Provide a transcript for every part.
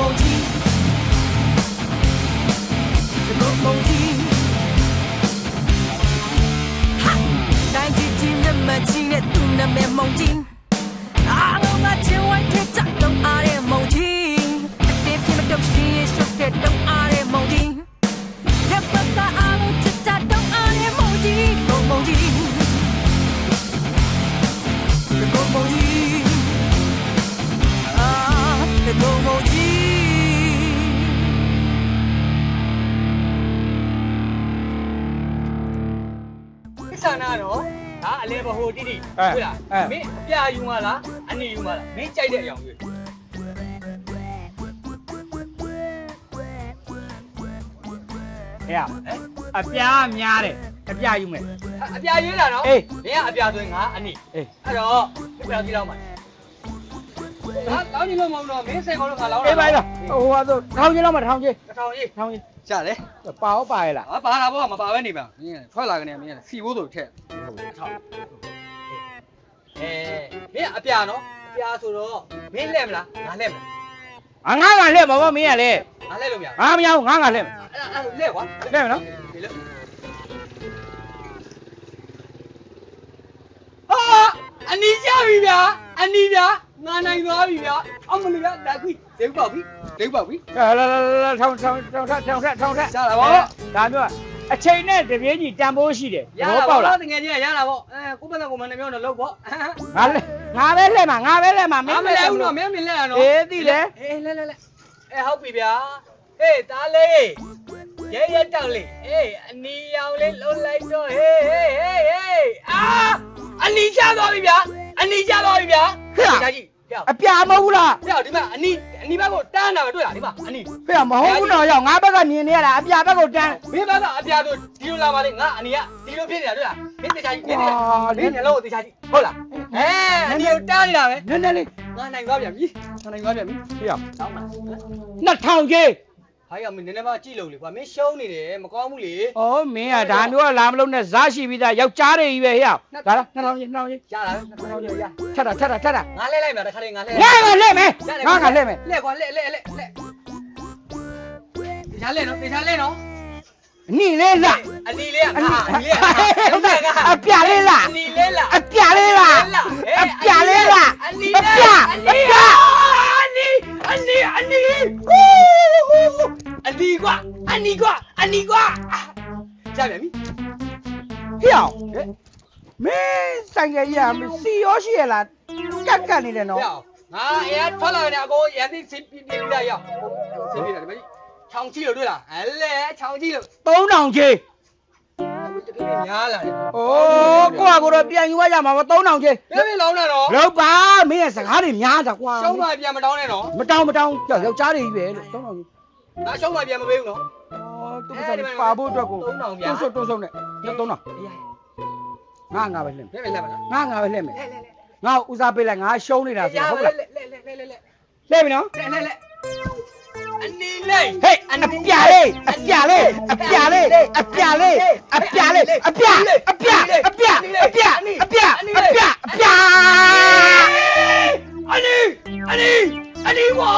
emojis ဒါအလဲဘဟိုတိတိအဲဟုတ်လားအဲမင်းအပြာယူမလားအနေယူမလားမင်းကြိုက်တဲ့အကြောင်းရွေးဟဲ့အပြားများတယ်အပြားယူမယ်အပြာရွေးတာနော်အေးမင်းကအပြာဆိုရင်ငါအနေအေးအဲ့တော့ဒီပြောင်းကြည့်တော့မှာငါတောင်းကြည့်လို့မဟုတ်တော့မင်းစိတ်ခေါ်လို့ငါလောင်းတာအေးပါလားဟိုဟာဆိုထောင်ချင်းတော့မထောင်ချင်းတစ်ထောင်ကြီးထောင်ချ င်းရှာတယ်ပါရောပါရဲ့လားဟာဘာလာဘောမပါပဲနေပါမင်းထွက်လာကနေမင်းစီဖို့ဆိုထက်ထောင်အဲမင်းအပြာနော်အပြာဆိုတော့မင်းလက်မလားငါလက်မလားငါငါငါလက်ပါဗောမင်းရလေငါလက်လို့မရငါမရဘူးငါငါလက်မယ်အဲ့ဒါအဲ့လက်ကွာလက်မယ်နော်ဒီလိုဟာအနီးကြပြီဗျာအနီးဗျာ ငါနိုင်သွားပြီဗျာအမလို့ဗျာဒါခွိဒိတ်ပေါက်ပြီဒိတ်ပေါက်ပြီလာလာလာလာထောင်ထောင်ထောင်ထောင်ထောင်ထောင်ထောင်ရှာတာဗောဒါမျိုးအချိန်နဲ့တပြေးကြီးတန်ဖိုးရှိတယ်ရဘောတာပေါပေါ့က်လားလားတကယ်ကြီးရတာပေါ့အဲကိုပတ်သက်ကိုမနှမျိုးနဲ့လောက်ပေါ့ငါလက်ငါပဲလက်မှာငါပဲလက်မှာမမလဲဘူးနော်မင်းမလဲရနော်အေးသိတယ်အေးလဲလဲလဲအဲဟုတ်ပြီဗျာဟေးတားလေးရဲရဲတောက်လေးအေးအနီရောင်လေးလှုပ်လိုက်တော့ဟေးဟေးဟေးဟေးအာအနီချသွားပြီဗျာအနီချသွားပြီဗျာဒါကြီးဟဲ့ အပြာမဟုတ်ဘူးလားဟဲ့ဒီမှာအနီအနီဘက်ကိုတန်းတာပဲတွေ့လားဒီမှာအနီဖေမဟုတ်ဘူးတော့ရောက်ငါဘက်ကမြင်နေရတာအပြာဘက်ကိုတန်းမင်းဘက်ကအပြာတို့ဒီလိုလာပါလေငါအနီကဒီလိုဖြစ်နေတာတွေ့လားမင်းတေချာကြီးမင်းတေချာဟာမင်းညလုံးကိုတေချာကြီးဟုတ်လားအဲအနီကိုတန်းနေတာပဲနည်းနည်းလေးငါနိုင်သွားပြန်ပြီငါနိုင်သွားပြန်ပြီဖေရတောင်းပါနှစ်ထောင်ကြီး ဟာရမင်းနည်းနည်းမှကြည့်လို့လေကွာမင်းရှုံးနေတယ်မကောင်းဘူးလေဩမင်းကဒါမျိုးကလာမလို့နဲ့ဇာရှိပြီးသားယောက်ျားတွေကြီးပဲဟဲ့ဒါလားနှစ်ထောင်ကြီးနှစ်ထောင်ကြီးရတာပဲနှောင်းကျော်ရထက်တာထက်တာထက်တာငါလဲလိုက်မှာတခါတည်းငါလဲငါကလက်မယ်ငါကလက်မယ်လဲကွာလဲလဲလဲလဲတေချာလဲနော်တေချာလဲနော်နိလေးလားအနီလေးကငါအနီလေးကငါအပြလေးလားအနီလေးလားအပြလေးလားအပြလေးလားအနီအပြအပြ အနီအနီအနီအနီကွာအနီကွာအနီကွာကြားပြန်ပြီဟဲ့မင်းဆိုင်ကကြီးကစီရောရှိရလားကက်ကက်နေတယ်နော်ဟဲ့ငါအရာထွက်လာနေအကိုရန်သိစင်ပြပြပြရောက်စင်ပြတယ်ဒီမကြီးချောင်းကြည့်လို့တွေ့လားအဲ့လေချောင်းကြည့်လို့3000ကြီး တကယ်များလာတယ်အိုးကိုကကိုတော့ပြန်ယူရမှာမ3000ကြီးဘယ်ဘယ်လောင်းတာတော့လောက်ပါမင်းရဲ့စကားတွေများတာကွာရှုံးမှပြန်မတောင်းနဲ့နော်မတောင်းမတောင်းကြောက်ယောက်ျားတွေကြီးပဲလို့3000ကြီးဒါရှုံးမှပြန်မပေးဘူးနော်အော်သူကစားပါဖို့အတွက်ကို3000ဗျာတွန်းဆုတ်တွန်းဆုတ်နဲ့ည3000အေးရငါငါပဲလှည့်မယ်ဘယ်ဘယ်လက်ပါလားငါငါပဲလှည့်မယ်လဲလဲလဲငါဦးစားပေးလိုက်ငါရှုံးနေတာဆိုဟုတ်လားလဲလဲလဲလဲလဲလဲလှည့်ပြီနော်လဲလဲလဲ အနီလေးဟေးအပြာလေးအပြာလေးအပြာလေးအပြာလေးအပြာလေးအပြာအပြာအပြာအပြာအပြာအပြာအပြာအနီအနီအနီဝါ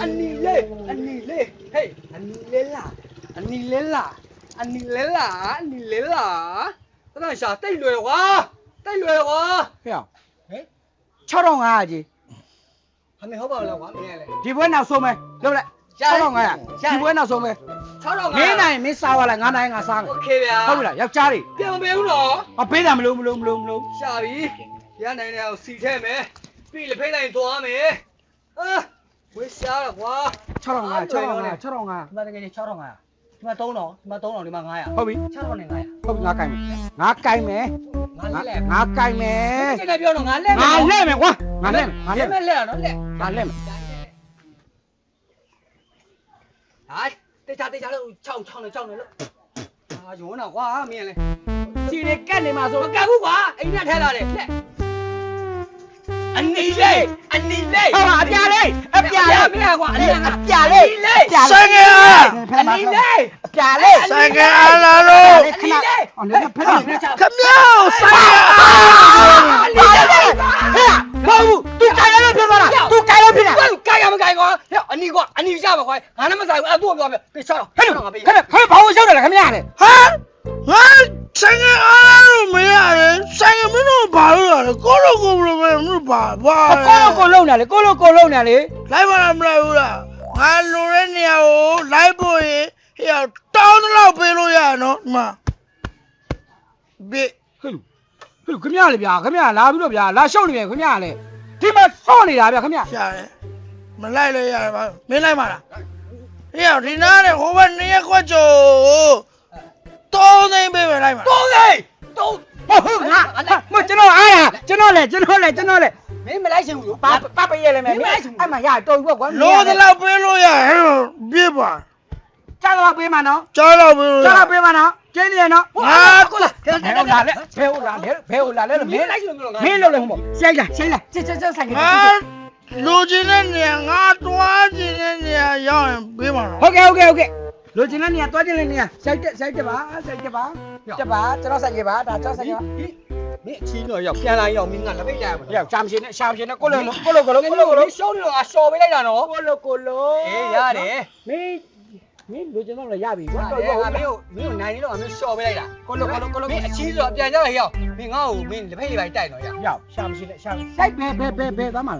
အနီလေးအနီလေးဟေးအနီလေးလားအနီလေးလားအနီလေးလားအနီလေးလားတခါရှာတိတ်လွယ်ကွာတိတ်လွယ်ကွာဟဲ့ဟဲ့6500ကြီး အမေဟုတ်ပါလားကွာမင်းလည်း ဒီဘွဲနောက်ဆုံးမယ်လုပ်လိုက်6500ဒီဘွဲနောက်ဆုံးမယ် 6500 မင်းနိုင်မင်းစားပါလားငါနိုင်ငါစားမယ် โอเคဗျာ ဟုတ်ပြီလားယောက်ျားတွေ ပြန်မပေးဘူးနော် မပေးတာမလို့မလို့မလို့မလို့ ရှာပြီရနိုင်တယ်အောင်စီထဲမယ်ပြီးလေဖိတ်လိုက်သွားမယ်အာဝေးရှားတော့ကွာ 6500 6500 6500 ဒီမှာတကယ်ကြီး6500ဒီမှာ3000ဒီမှာ3000ဒီမှာ900 ဟုတ်ပြီ 6000နဲ့900 ဟုတ်ပြီငါကြိုက်မယ်ငါကြိုက်မယ် ငါလက်ငါကြိုက်မယ်တကယ်ပြောတော့ငါလက်ငါလက်မယ်ကွာငါလက်မယ်ငါလက်မယ်လက်နော်လက်ငါလက်မယ်ဟာတေချာတေချာလို့ချောင်းချောင်းနဲ့ချောင်းနဲ့လို့အာယွန်းတော့ကွာမင်းလည်းခြေနဲ့ကတ်နေမှာဆိုမကတ်ဘူးကွာအိမ်နဲ့ထဲလာတယ်လက်အ နီလေးအနီလေးဟုတ်ပါအပြာလေးအပြာလေးမင်းကွာအနီအပြာလေးအပြာလေးဆိုင်ကယ်အားအနီလေးအပြာလေးဆိုင်ကယ်အားလာလို့ခဏအော်လည်းဖက်နေတယ်ခမောဆိုင်ကယ်အားပါလေဟဲ့ဘာဘူး तू ကြိုင်လို့ဖြစ်သွားတာ तू ကြိုင်လို့ဖြစ်တာကွာကိုင်ရမကိုင်ကွာဟဲ့အနီကွာအနီရပါခွာငါနဲ့မဆိုင်ဘူးအဲ့သူ့ကိုပြောမယ်ပေးချတော့ဟဲ့တော့ငါပေးခက်ခက်ဘာလို့ရှောက်တယ်လဲခင်ဗျာလေဟာငါဆိုင်ကအားလို့မရတယ်ဆိုင်ကမင်းတို့ဘာလို့ရလဲ ကိုလိုကိုလိုပဲမင်းဘာဘာကိုလိုကိုလုံနေလေကိုလိုကိုလုံနေလေလိုက်ပါလားမလိုက်ဘူးလားငါလိုတဲ့နေရာကိုလိုက်ဖို့ရင်ဟိုတောင်းတော့ပေးလို့ရနော်ဒီမှာဘေးဟဲ့ဟဲ့ခင်ဗျာလေဗျာခင်ဗျာလာပြီးတော့ဗျာလာရှောက်နေပြန်ခင်ဗျာလေဒီမှာစော့နေတာဗျာခင်ဗျာရှာတယ်မလိုက်လို့ရတယ်ပါမင်းလိုက်ပါလားဟိုဒီနားနဲ့ဟိုဘက်နေရက်ခွက်ကျော်တောင်းသိမ့်ပေးမယ်လိုက်ပါတော့လေတော့ဟု တ်ဟုတ်ငါမကျွန်တော်အားရကျွန်တော်လေကျွန်တော်လေကျွန်တော်လေမင်းမလိုက်ချင်ဘူးလို့ပါပါပရဲ့လေမယ်အဲ့မှာရတော်ပြီကွာလိုတလောက်ပေးလို့ရတယ်ဟဲ့ပြေးပါကြားတော့ပေးမှာနော်ကြားတော့ပေးလို့ကြားတော့ပေးမှာနော်ကျင်းနေရနော်ဟာကိုလာဘယ်ဟုတ်လားလဲဘယ်ဟုတ်လားလဲဘယ်ဟုတ်လားလဲမမင်းင်းလိုက်ချင်ဘူးလို့ငါမင်းလို့လည်းဟုတ်ဆိုင်လားဆိုင်လားစစ်စစ်စစ်ဆိုင်ကငါလိုချင်တဲ့နေရာငါတွားချင်တဲ့နေရာရောက်ရင်ပေးပါတော့ဟုတ်ကဲ့ဟုတ်ကဲ့ဟုတ်ကဲ့ လိုချင်တဲ့နေရာတွားချင်တဲ့နေရာဆိုင်တက်ဆိုင်တက်ပါဆိုင်တက်ပါတက်ပါကျွန်တော်ဆိုင်ကြပါဒါကျွန်တော်ဆိုင်ကြပါမင်းအချင်းတော့ရောက်ပြန်လာရောက်မင်းကလက်ပိတ်ကြရမှာရောက်ရှာမရှိနဲ့ရှာမရှိနဲ့ကိုလိုကိုလိုကိုလိုကိုလိုကိုလိုရှောင်းနေတော့ငါရှော်ပေးလိုက်တာနော်ကိုလိုကိုလိုအေးရတယ်မင်းမင်းလိုချင်တော့လည်းရပြီကွာရတယ်ငါမင်းကိုမင်းကိုနိုင်နေတော့ငါမင်းရှော်ပေးလိုက်တာကိုလိုကိုလိုကိုလိုမင်းအချင်းဆိုတော့ပြန်ကြရရောက်မင်းငါ့ကိုမင်းလက်ပိတ်လိုက်တိုက်တော့ရရောက်ရှာမရှိနဲ့ရှာဆိုင်ဘယ်ဘယ်ဘယ်ဘယ်သွားမှာ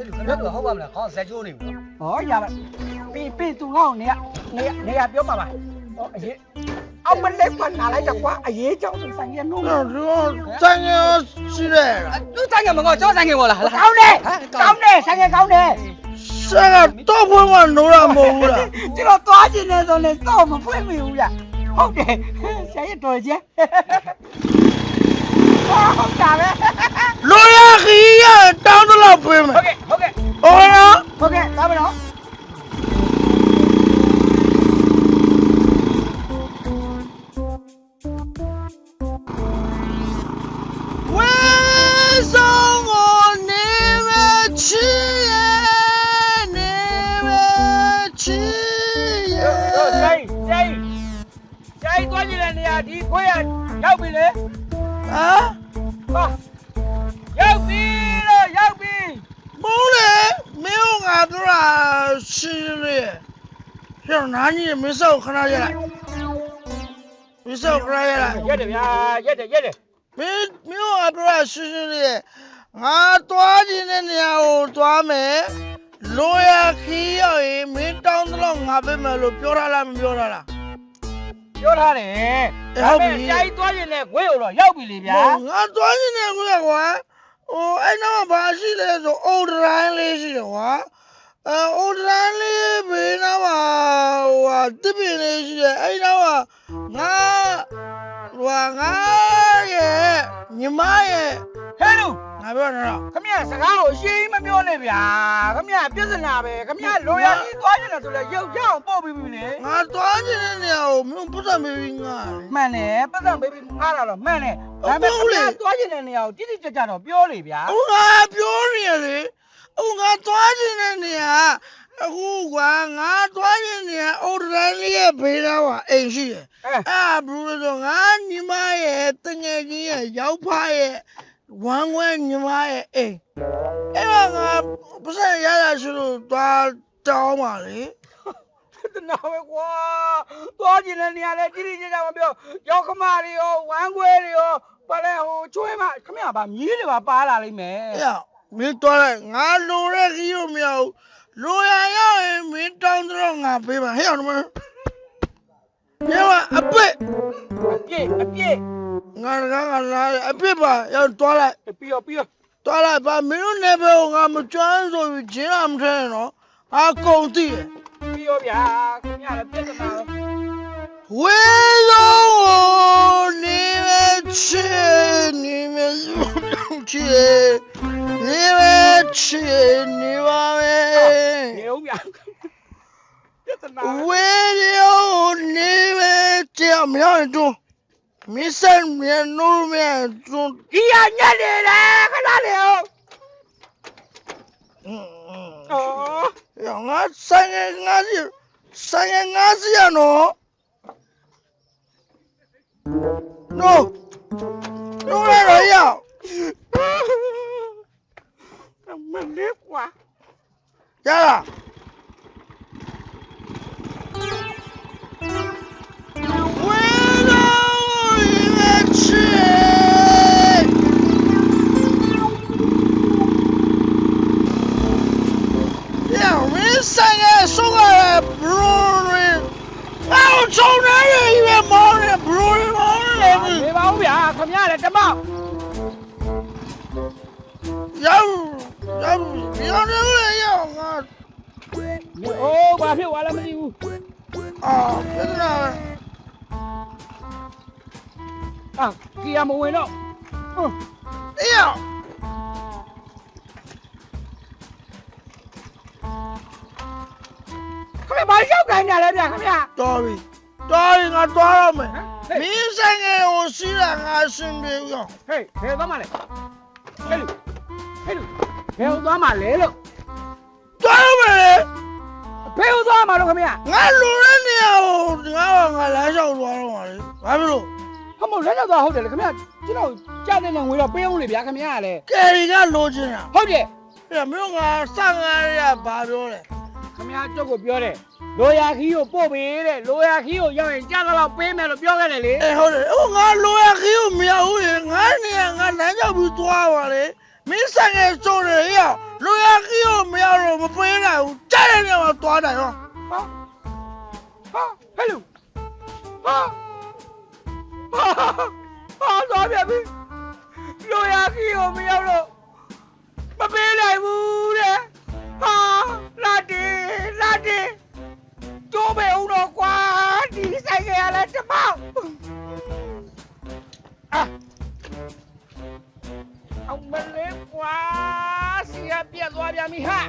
လဲဒီလူကတော့ဟုတ်ပါမလားခေါင်းဆက်ကျိုးနေဘူးဟောရပါပြီးပြီးသူငေါ့နေရနေရနေရပြောပါပါဟောအေးအောင်မလေးဖန်လာလိုက်တော့ကွာအေးကြောင့်ဆိုင်ရနိုးတော့ဒီဆိုင်ရရှိတယ်သူဆိုင်ကမကောကျောင်းဆိုင်ကပေါ်လာကောင်းတယ်ကောင်းတယ်ဆိုင်ရကောင်းတယ်ဆက်ကတော့ဖွင့်မနိုးရမဟုတ်ဘူးလားကျွန်တော်သွားခြင်းနဲ့ဆိုရင်တော့မဖွင့်မိဘူးရဟုတ်တယ်ဆိုင်ရတော်ကျဲ ဟုတ်တာပဲလိုရခီးရတောင်းတော့ပေးမယ်ဟုတ်ကဲ့ဟုတ်ကဲ့ဟောနော်ဟုတ်ကဲ့လာမနော် ခဏရလိုက်မင်းစောက်ခဏရလိုက်ရက်တယ်ဗျာရက်တယ်ရက်တယ်မင်းမင်းတို့ငါတို့ရာရှင်းရှင်းလေးငါသွားခြင်းတဲ့နေရာကိုသွားမယ်လိုရခီးရောက်ရင်မင်းတောင်းတော့ငါပေးမယ်လို့ပြောထားလားမပြောထားလားပြောထားတယ်အေးဟုတ်ပြီဆိုင်သွားခြင်းနဲ့ခွေးတော့ရောက်ပြီလေဗျာငါသွားခြင်းတဲ့ကွာကွာဟိုအဲ့တော့ဘာရှိလဲဆိုအိုဒရိုင်းလေးရှိတယ်ကွာ အဲအိုဒရိုင်းလေးဘေးနားမှာဟိုဟာတစ်ပင်လေးရှိတယ်အဲ့တော့ငါဟိုဟာငါရဲ့ညီမရဲ့ဟဲ့လူငါပြောနေတော့ခမရစကားကိုအရှင်းမပြောနဲ့ဗျာခမရပြဿနာပဲခမရလိုရကြီးသွားခြင်းနဲ့ဆိုလဲရုပ်ရအောင်ပို့ပြီးပြီလေငါသွားခြင်းတဲ့နေရာကိုမင်းပတ်သက်မေးပြီးငါလေမှန်တယ်ပတ်သက်ပေးပြီးငားလာတော့မှန်တယ်ဒါပေမဲ့ခမရသွားခြင်းတဲ့နေရာကိုတိတိကျကျတော့ပြောလေဗျာဟိုငါပြောနေရလေ ဟိုငါသွားခြင်းတဲ့နေရာအခုကွာငါသွားခြင်းနေရာအိုဒရိုင်းလေးရဲ့ဘေးနားမှာအိမ်ရှိတယ်အဲအာဘလူးတော့ငါညီမရဲ့တငယ်ချင်းရဲ့ရောက်ဖားရဲ့ဝမ်းဝဲညီမရဲ့အိမ်အဲ့မှာငါပတ်စံရရရှိလို့သွားတောင်းပါလေတနာပဲကွာသွားခြင်းတဲ့နေရာလဲတိတိကျကျမပြောရောက်ခမတွေရောဝမ်းခွဲတွေရောဘာလဲဟိုကျွေးမခမရပါမြည်တွေပါပါလာလိမ့်မယ်အဲ့ရ မင်းသွားလိုက်ငါလိုတဲ့ခီးလို့မရဘူးလိုရရောက်ရင်မင်းတောင်းတော့ငါပေးပါဟဲ့အောင်မညမအပစ်အပြည့်အပြည့်ငါကငါလာအပစ်ပါရောက်သွားလိုက်ပြီးရောပြီးရောသွားလိုက်ပါမင်းတို့နေဘယ်ကိုငါမကျွမ်းဆိုပြီးဂျင်းအောင်ထဲနော်အာကုန်တည်တယ်ပြီးရောဗျာခင်ဗျာလည်းပြဿနာတော့ဝေလုံးကိုနေမချေနေမချေနေမချေနေပါမနေယ်ဦးဗျာပြဿနာဝေလုံးကို နေမချေမရတော့မစ္စံမြန်နိုးမြန်တွန်းဒီရညက်နေလေခဏလေဟုတ်ဩရငါဆိုင်ငါစီဆိုင်ငါစီရနော် no no ရရရမလေးကွာ nó rồi rồi hiểu Thằng mình điếc quá Chết à Sing it, so good, brewery. I don't know, you ain't more than brewery. မောင်းနေနေပါဦးဗျာခင်ဗျားလည်းတမောက်ရောက်ရောက်ရောက်နေလေရောက်ငါအိုးဘာဖြစ်သွားလဲမသိဘူးအာပြဿနာပဲအာကီယာမဝင်တော့ဟွန်းအေးရောက်ခင်ဗျာဘာရောက်ခိုင်းနေလဲဗျာခင်ဗျာတော်ပြီ တော်ပြီငါသွားတော့မယ်ဟေးမင်းဆိုင်ငယ်ကိုစီးတာငါအဆင်ပြေရောဟေးဘယ်သွားမှလဲဟဲ့လူဟဲ့လူဘယ်သွားမှလဲလို့သွားတော့မယ်လေဘယ်သွားမှလို့ခင်ဗျာငါလူတဲ့နေရာကိုငါကငါလမ်းလျှောက်သွားတော့မှာလေဘာဖြစ်လို့ဟမလက်ရောက်သွားဟုတ်တယ်လေခင်ဗျာကျွန်တော်ကြားတဲ့ငွေတော့ပေးအောင်လေဗျာခင်ဗျာလေကယ်ရီကလိုချင်တာဟုတ်တယ်ပြမင်းကစငါရဘာပြောလဲ ခင်ဗျာကျုပ်ကိုပြောတယ်လိုရာခီးကိုပို့ပေးတဲ့လိုရာခီးကိုရောက်ရင်ကြားတော့ပေးမယ်လို့ပြောခဲ့တယ်လေအေးဟုတ်တယ်ဟိုငါလိုရခီးကိုမရဘူးရေငါနေရာငါလမ်းလျှောက်ပြီးသွားပါလေမင်းဆိုင်ငယ်စုံတယ်ရလိုရခီးကိုမရတော့မပေးနိုင်ဘူးကြားတဲ့နေရာမှာသွားတယ်ဟောဟာဟာဟဲ့လူဟာဟာဟာသွားပြန်ပြီလိုရာခီးကိုမရောက်တော့မပေးနိုင်ဘူးတဲ့ ဟာလာတယ်လာတယ်ကျိုးပဲဦးတော့ကွာဒီဆိုင်ကရလဲတမောက်အာအောင်မလေးကွာစီရပြတ်သွားပြန်ပြီဟာ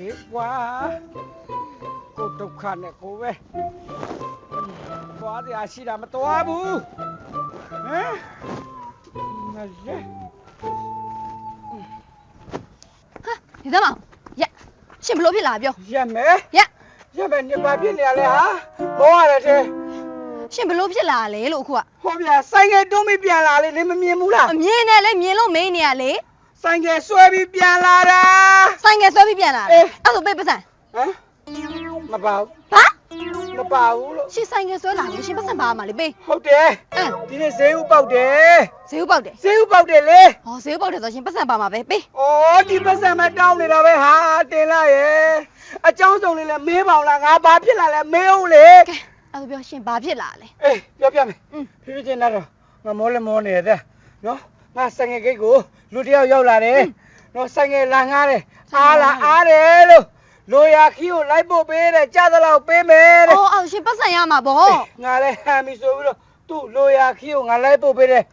အောင်မလေးကွာကိုဒုက္ခနဲ့ကိုပဲသွားတရားရှိတာမသွားဘူးဟမ်မလေးဒီသားမရက်ရှင်ဘလို့ဖြစ်လာပြောရက်မယ်ရက်ရက်မယ်နေပါပြစ်နေရလဲဟာဘောရတယ်တဲ့ရှင်ဘလို့ဖြစ်လာလဲလို့အခုကဟောဗျာဆိုင်ကတွန်းပြီးပြန်လာလေနေမမြင်ဘူးလားအမြင်နဲ့လေမြင်လို့မင်းနေရလေ ဆိုင်ကယ်ဆွဲပြီးပြန်လာတာဆိုင်ငယ်ဆွဲပြီးပြန်လာအဲ့ဒါဆိုပေးပတ်စံဟမ်မပါဘူးဟာမပါဘူးလို့ရှင်ဆိုင်ငယ်ဆွဲလာလို့ရှင်ပတ်စံပါမှာလေပေးဟုတ်တယ်အင်းဒီနေ့ဈေးဥပေါက်တယ်ဈေးဥပေါက်တယ်ဈေးဥပေါက်တယ်လေဟောဈေးပေါက်တယ်ဆိုရှင်ပတ်စံပါမှာပဲပေးဩဒီပတ်စံမတောင်းနေတာပဲဟာတင်လာရဲ့အကြောင်းစုံလေးလဲမင်းပေါင်လားငါဘာဖြစ်လာလဲမင်းဦးလေကဲအဲ့ဒါပြောရှင်ဘာဖြစ်လာလဲအေးပြောပြမယ်ဖြည်းဖြည်းချင်းလာတော့ငါမောလဲမောနေတယ်နော် ငါဆိုင်ငယ်ဂိတ်ကိုလူတစ်ယောက်ရောက်လာတယ်။နော်ဆိုင်ငယ်လာငားတယ်။အားလာအားတယ်လို့လိုရာခီးကိုလိုက်ဖို့ပေးတယ်ကြားသလောက်ပေးမယ်တဲ့အော်အဲ့ဒါရှင်ပစံရမှာဗောအေးငါလည်းဟမ်းပြီဆိုပြီးတော့သူ့လိုရာခီးကိုငါလိုက်ဖို့ပေးတယ်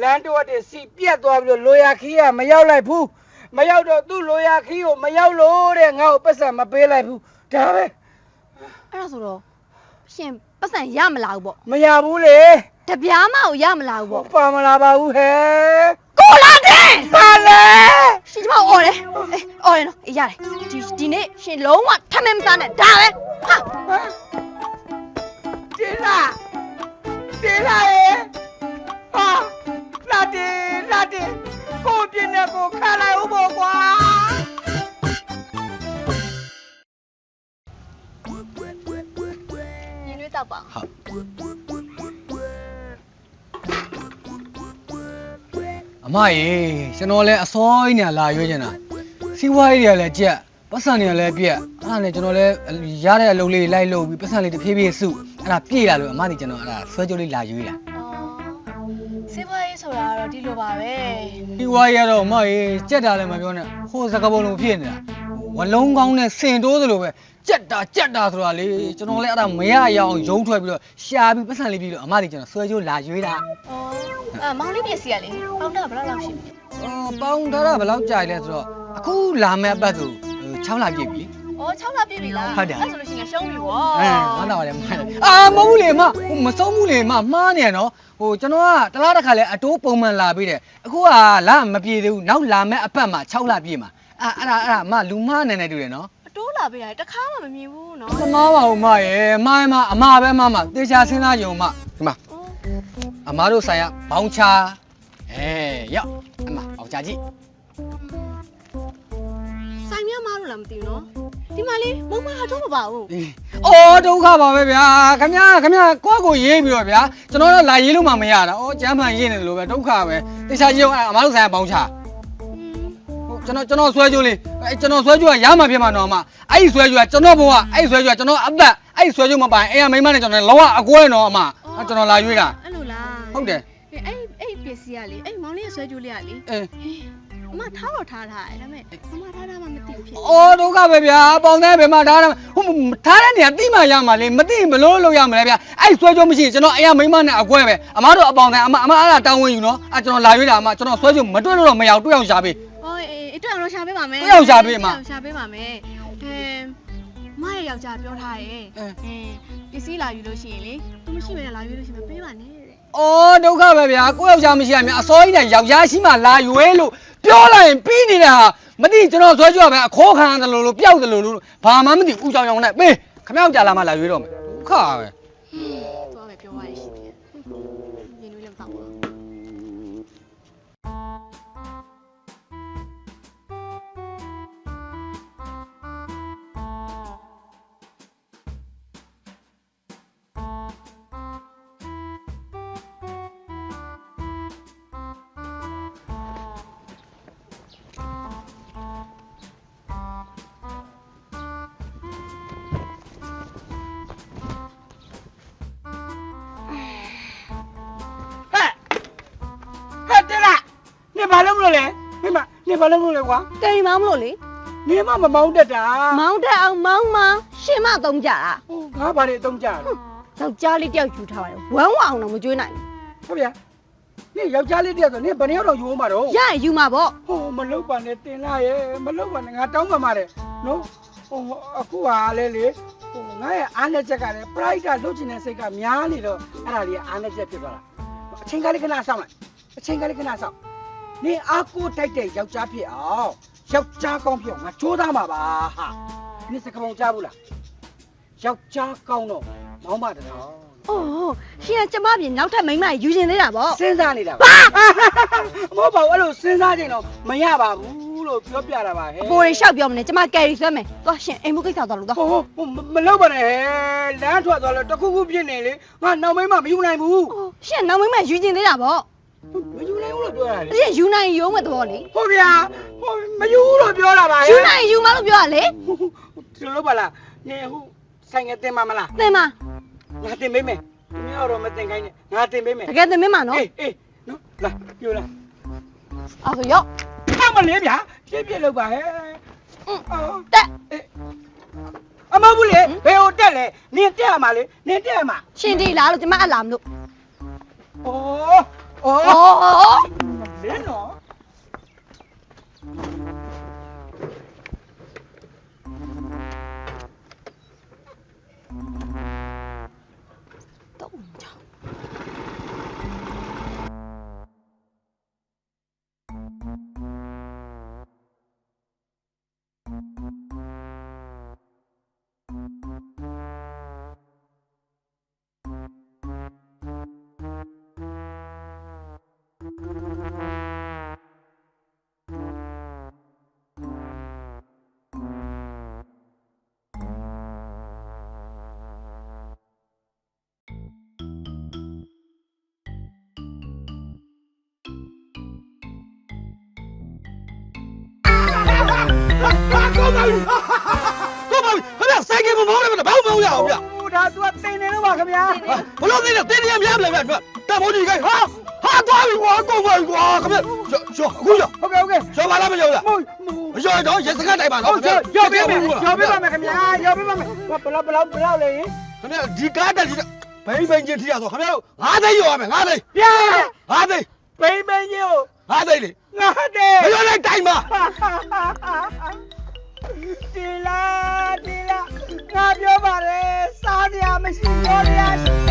လမ်းတော့တဲ့စီပြက်သွားပြီးတော့လိုရာခီးကမရောက်လိုက်ဘူးမရောက်တော့သူ့လိုရာခီးကိုမရောက်လို့တဲ့ငါ့ကိုပတ်စံမပေးလိုက်ဘူးဒါပဲအဲ့ဒါဆိုတော့ရှင် ပစံရမလာဘူးဗောမရဘူးလေတပြားမကိုရမလာဘူးဗောပါမလာပါဘူးဟဲ့ကိုလာတယ်ပါလေရှင်ကျမအော်တယ်အေးအော်တယ်နော်အေးရတယ်ဒီဒီနေ့ရှင်လုံးဝထမင်းမစားနဲ့ဒါပဲဟာတင်လာတင်လာရဲ့ဟာလာတယ်လာတယ်ကိုပြင်းနဲ့ကိုခါလိုက်ဦးပေါ့ကွာ ရင်သွေးတောက်ပါအောင်အမရေကျွန်တော်လည်းအစောကြီးနေလာရွေးနေတာစီးပွားရေးတွေကလည်းကြက်ပတ်စံတွေကလည်းပြက်အဲ့ဒါနဲ့ကျွန်တော်လည်းရတဲ့အလုပ်လေးလိုက်လုပ်ပြီးပတ်စံလေးတစ်ဖြည်းဖြည်းစုအဲ့ဒါပြည့်လာလို့အမဒီကျွန်တော်အဲ့ဒါဆွဲကြိုးလေးလာရွေးတာစေးပွားရေးဆိုတာကတော့ဒီလိုပါပဲစီးပွားရေးကတော့အမရေကြက်တာလည်းမပြောနဲ့ဟိုစကားပုံလုံးဖြစ်နေတာဝလုံးကောင်းနဲ့စင်တိုးသလိုပဲ ကြက်တာကြက်တာဆိုတာလေကျွန်တော်လည်းအဲ့ဒါမရရအောင်ရုံးထွက်ပြီးတော့ရှာပြီးပတ်စံလေးပြီးတော့အမဒီကျွန်တော်ဆွဲကြိုးလာရွေးတာအော်အဲမောင်လေးမျက်စိကလေပေါင်းတာဘယ်လောက်လောက်ရှိလဲအော်ပေါင်းထားတာဘယ်လောက်ကြာလဲဆိုတော့အခုလာမဲ့အပတ်ဆို6လပြည့်ပြီအော်6လပြည့်ပြီလားဟုတ်တယ်အဲ့ဆိုလို့ရှိရင်ရှုံးပြီဗောအဲမနာပါနဲ့မိုင်းလိုက်အာမဟုတ်ဘူးလေမဟိုမဆုံးဘူးလေမမှားနေရနော်ဟိုကျွန်တော်ကတလားတစ်ခါလဲအတိုးပုံမှန်လာပြီးတယ်အခုကလာမပြေသေးဘူးနောက်လာမဲ့အပတ်မှာ6လပြည့်မှာအာအဲ့ဒါအဲ့ဒါမလူမနဲ့နဲ့တူတယ်နော်အတိုး လာပေးတာတခါမှမမြင်ဘူးနော်သမားပါဦးမရဲ့မမအမပဲမမတေချာစဉ်းစားကြုံမဒီမှာအမတို့ဆိုင်ကဘောင်းချာအဲရောက်အမဘောင်းချာကြည့်ဆိုင်မြမလို့လားမသိဘူးနော်ဒီမှာလေးမုံမဟာတော့မပါဘူးအေးအော်ဒုက္ခပါပဲဗျာခမရခမရကိုယ့်ကိုရေးပြီးတော့ဗျာကျွန်တော်တော့လာရေးလို့မှမရတာဩကျမ်းမှန်ရေးနေတယ်လို့ပဲဒုက္ခပဲတေချာကြည့်အောင်အမတို့ဆိုင်ကဘောင်းချာဟုတ် ကျွန်တော်ကျွန်တော်ဆွဲကြိုးလေးအဲကျွန်တော်ဆွဲကြိုးကရမှဖြစ်မှာတော့မှအဲ့ဒီဆွဲကြိုးကကျွန်တော်ဘဝအဲ့ဒီဆွဲကြိုးကကျွန်တော်အသက်အဲ့ဒီဆွဲကြိုးမပိုင်အဲ့ရမိမနဲ့ကျွန်တော်လောကအကွဲတော့အမအဲ့ကျွန်တော်လာရွေးတာအဲ့လိုလားဟုတ်တယ်အဲ့အဲ့ပစ္စည်းကလေအဲ့မောင်လေးရဲ့ဆွဲကြိုးလေးကလေအဲအမထားတော့ထားထားတယ်ဒါပေမဲ့အမထားထားမှမသိဘူးဖြစ်အော်ဒုက္ခပဲဗျာပေါင်တဲ့ဘယ်မှာထားတာဟိုထားတဲ့နေရာတိမှရမှာလေမတိဘလို့လို့ရမလဲဗျာအဲ့ဒီဆွဲကြိုးမရှိရင်ကျွန်တော်အဲ့ရမိမနဲ့အကွဲပဲအမတို့အပေါင်တဲ့အမအမအဲ့ဒါတောင်းဝင်ယူနော်အဲ့ကျွန်တော်လာရွေးတာအမကျွန်တော်ဆွဲကြိုးမတွေ့လို့တော့မရအောင်တွေ့အောင်ရှာပေးဟို အေးအေးတွေ့အောင်တော့ရှာပေးပါမယ်တွေ့အောင်ရှာပေးမှာတွေ့အောင်ရှာပေးပါမယ်အဲမရဲ့ယောက်ျားပြောထားတယ်အဲအဲပစ္စည်းလာယူလို့ရှိရင်လေသူမရှိဘဲနဲ့လာယူလို့ရှိရင်မပေးပါနဲ့တဲ့အော်ဒုက္ခပဲဗျာကိုယ့်ယောက်ျားမရှိရမြအစောကြီးနဲ့ယောက်ျားရှိမှလာရွေးလို့ပြောလိုက်ရင်ပြီးနေတာဟာမသိကျွန်တော်ဆွဲကြွပဲအခိုးခံတယ်လို့လို့ပျောက်တယ်လို့လို့ဘာမှမသိဦးကြောင်ကြောင်နဲ့ပေးခမောက်ကြလာမှလာရွေးတော့မယ်ဒုက္ခပဲ သွားပဲပြောရရှိတ လို့မလို့လဲမိမနေဘာလို့မလို့လဲကွာကယ်ရီမောင်းမလို့လေနေမမမောင်းတတ်တာမောင်းတက်အောင်မောင်းမရှင်မသုံးကြတာဟိုငါဘာတွေအသုံးကြလဲယောက်ျားလေးတယောက်ယူထားပါတယ်ဝမ်းဝအောင်တော့မကြွေးနိုင်ဟုတ်ဗျာနေယောက်ျားလေးတယောက်ဆိုနေဘယ်နှစ်ယောက်တော့ယူအောင်ပါတော့ဘူးရရင်ယူမှာပေါ့ဟိုမလုတ်ပါနဲ့တင်လာရဲ့မလုတ်ပါနဲ့ငါတောင်းပန်ပါတယ်နော်ဟိုအခုဟာလေလေဟိုငါရဲ့အားနဲ့ချက်ကလည်း pride ကလုတ်ချင်တဲ့စိတ်ကများနေတော့အဲ့ဒါလေးအားနဲ့ချက်ဖြစ်သွားတာအချိန်ကလေးခဏစောင့်လိုက်အချိန်ကလေးခဏစောင့် နေအားကိုတိုက်တဲ့ယောက်ျားဖြစ်အောင်ယောက်ျားကောင်းဖြစ်အောင်ငါကြိုးစားမှာပါဟာနေစကပုံကြားဘူးလားယောက်ျားကောင်းတော့မောင်းမတတော်အိုးရှင်ကကျမပြင်နောက်ထပ်မိန်းမယူရှင်သေးတာပေါ့စဉ်းစားနေတာပါမဟုတ်ပါဘူးအဲ့လိုစဉ်းစားကြင်တော့မရပါဘူးလို့ပြောပြတာပါဟဲ့အပေါ်ရင်ရှောက်ပြောမနေကျမကယ်ရီဆွဲမယ်သွားရှင်အိမ်မှုကိစ္စသွားလို့သွားဟိုဟိုမလောက်ပါနဲ့လမ်းထွက်သွားလို့တခုခုပြစ်နေလေငါနောက်မိမမယူနိုင်ဘူးအိုးရှင်နောက်မိန်းမယူရှင်သေးတာပေါ့ မယူနိုင်ဘူးလို့ပြောတာအလေရှင်ယူနိုင်ရုံးမဲ့သဘောလေဟုတ်ဗျာဟိုမယူဘူးလို့ပြောတာပါဟဲ့ယူနိုင်ယူမလို့ပြောရလေဒီလိုပါလားနေဟိုဆိုင်ငယ်တင်ပါမလားသင်မငါတင်ပေးမယ်သူများတော့မတင်ခိုင်းနဲ့ငါတင်ပေးမယ်တကယ်သင်မင်းမနော်အေးအေးနော်လာပြိုလာအဲ့ဆိုရောက်အမလေးဗျာပြည့်ပြည့်လောက်ပါဟဲ့အော်တက်အမဘူးလေဘယ်ဟိုတက်လဲနင်တက်ရမှာလေနင်တက်ရမှာရှင်ဒီလားလို့ကျမအလာမလို့ဩ ဩအော်လဲ ကောင်းပါပြီကောင်းပါပြီခင်ဗျဆိုင်ကမမောင်းလည်းဘာမှမမောင်းရအောင်ဗျဟိုဒါ तू တင်နေလို့ပါခင်ဗျာဘလို့သိနေတင်းနေရများမလဲဗျတပ်ဖို့ကြီးခိုင်းဟာဟာသွားပြီကွာကုန်ပါပြီကွာခင်ဗျရောအခုရောဟုတ်ကဲ့ဟုတ်ကဲ့ရောပါလားမရောလားမဟုတ်မရောတော့ရစကတ်တိုင်ပါဟုနော်တ်ရောရောပေးမယ်ရောပေးပါမယ်ခင်ဗျာရောပေးပါမယ်ဘလောက်ဘလောက်ဘလောက်လေခင်ဗျဒီကားတက်ဒီဘိန်းဘိန်းချင်းထီရဆိုခင်ဗျတို့၅သိန်းရောရမယ်၅သိန်းပြဲ၅သိန်းပိမ့်ပိမ့်ကြီးကို၅သိန်းလေငါတဲ့မရောလိုက်တိုင်ပါ ဒီလာဒီလာငါပြောပါတယ်စားရမရှိပြောရရှိ